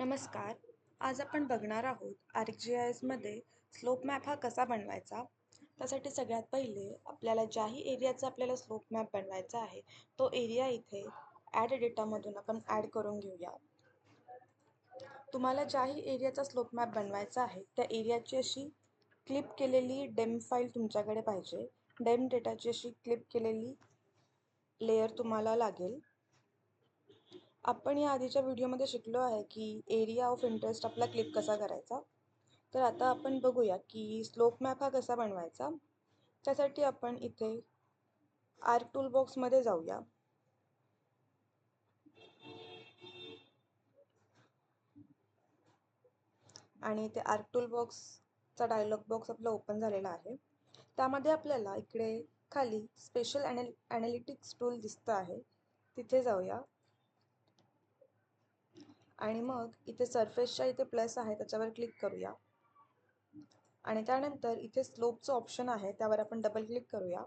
नमस्कार. आज आपण बघणार आहोत आर जी आय एसमध्ये स्लोप मॅप हा कसा बनवायचा? त्यासाठी सगळ्यात पहिले आपल्याला ज्याही एरियाचा आपल्याला स्लोप मॅप बनवायचा आहे तो एरिया इथे ॲड डेटामधून आपण ॲड करून घेऊया. तुम्हाला ज्याही एरियाचा स्लोप मॅप बनवायचा आहे त्या एरियाची अशी क्लिप केलेली डेम फाईल तुमच्याकडे पाहिजे. डेम डेटाची अशी क्लिप केलेली लेयर तुम्हाला लागेल. आपण या आधीच्या व्हिडिओमध्ये शिकलो आहे की एरिया ऑफ इंटरेस्ट आपला क्लिक कसा करायचा? तर आता आपण बघूया की स्लोप मॅप हा कसा बनवायचा? त्यासाठी आपण इथे आर्क टूल बॉक्समध्ये जाऊया. आणि इथे आर्क टूल बॉक्सचा डायलॉग बॉक्स आपला ओपन झालेला आहे. त्यामध्ये आपल्याला इकडे खाली स्पेशल ॲनॅल ॲनालिटिक्स टूल दिसतं आहे. तिथे जाऊया. आणि मग इथे सरफेसच्या इथे प्लस आहे त्याच्यावर क्लिक करूया. आणि त्यानंतर इथे स्लोपचं ऑप्शन आहे त्यावर आपण डबल क्लिक करूया.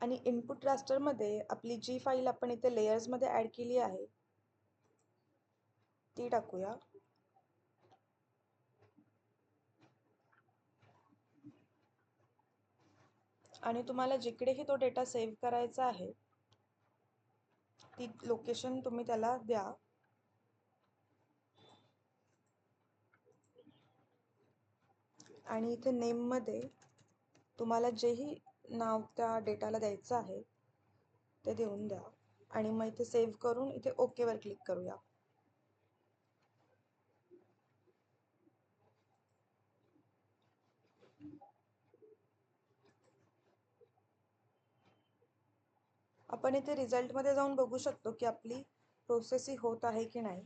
आणि इनपुट रास्टरमध्ये आपली जी फाईल आपण इथे लेयर्समध्ये ॲड केली आहे ती टाकूया. आणि तुम्हाला जिकडेही तो डेटा सेव्ह करायचा आहे ती लोकेशन तुम्ही त्याला द्या. आणि इथे नेममध्ये तुम्हाला जेही नाव त्या डेटाला द्यायचं आहे ते देऊन द्या. आणि मग इथे सेव्ह करून इथे ओकेवर क्लिक करूया. आपण इथे रिझल्टमध्ये जाऊन बघू शकतो की आपली प्रोसेस ही होत आहे की नाही.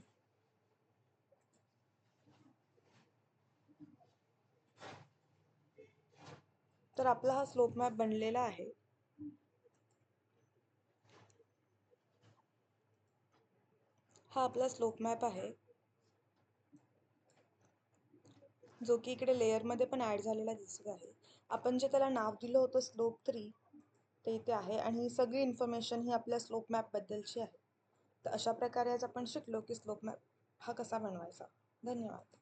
तर आपला हा स्लोप मॅप बनलेला आहे. हा आपला स्लोप मॅप आहे. जो की इकडे लेअरमध्ये पण ॲड झालेला दिसत आहे. आपण जे त्याला नाव दिलं होतं स्लोप थ्री ते इथे आहे आणि ही सगळी इन्फॉर्मेशन ही आपल्या स्लोप मॅपबद्दलची आहे. तर अशा प्रकारे आज आपण शिकलो की स्लोप मॅप हा कसा बनवायचा. धन्यवाद.